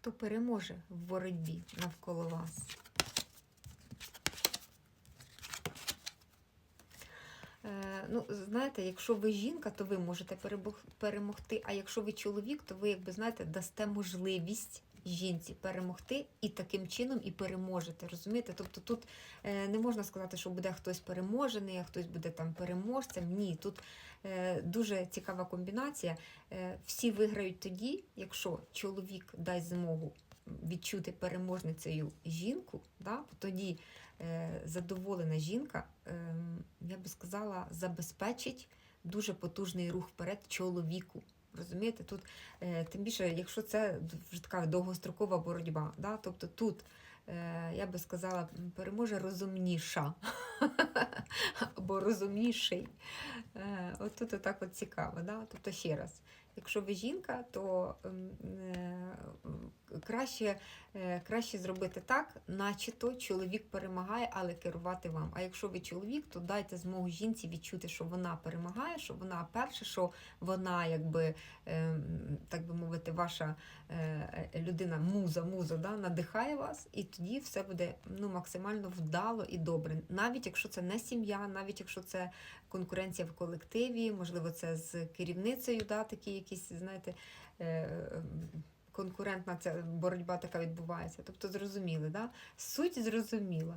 хто переможе в боротьбі навколо вас. Е, Ну, знаєте, якщо ви жінка, то ви можете перемогти. А якщо ви чоловік, то ви, якби знаєте, дасте можливість жінці перемогти і таким чином і переможете. Розумієте? Тобто тут е, не можна сказати, що буде хтось переможений, а хтось буде там переможцем. Ні, тут е, дуже цікава комбінація. Е, всі виграють тоді, якщо чоловік дасть змогу відчути переможницею жінку, да? тоді е, задоволена жінка, е, я би сказала, забезпечить дуже потужний рух вперед чоловіку. Розумієте, тут е, тим більше, якщо це вже така довгострокова боротьба, да? тобто тут, е, я би сказала, переможе розумніша або розумніший. Е, от тут отак от цікаво. Тобто ще раз, якщо ви жінка, то е, краще, е, краще зробити так, начебто чоловік перемагає, але керувати вам. А якщо ви чоловік, то дайте змогу жінці відчути, що вона перемагає, що вона перша, що вона, якби, ем, так би мовити, ваша е, людина, муза, муза, да, надихає вас, і тоді все буде ну, максимально вдало і добре. Навіть якщо це не сім'я, навіть якщо це конкуренція в колективі, можливо, це з керівницею, да, такі якісь, знаєте, е, конкурентна ця боротьба така відбувається. Тобто зрозуміли, да? суть зрозуміла.